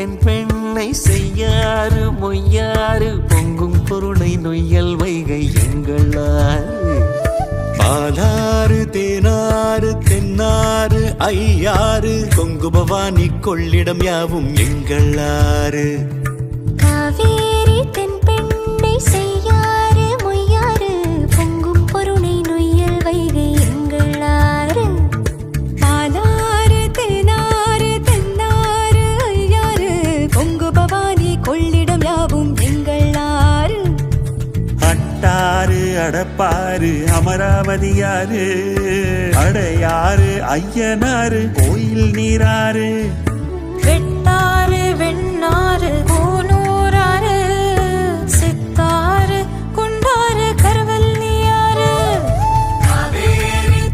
தென் பெண்ணை செய்யாறு மொய்யாறு பொங்கும் பொருளை நொய்யல் வைகை எங்களாறு. பாலாறு தேனாறு தென்னாறு ஐயாறு கொங்கு பவானி கொள்ளிடம் யாவும் எங்களாறு. அட்டாறு அடப்பாறு அமராவதியாறு அடையாறு ஐயனாறு கோயில் நீராறு.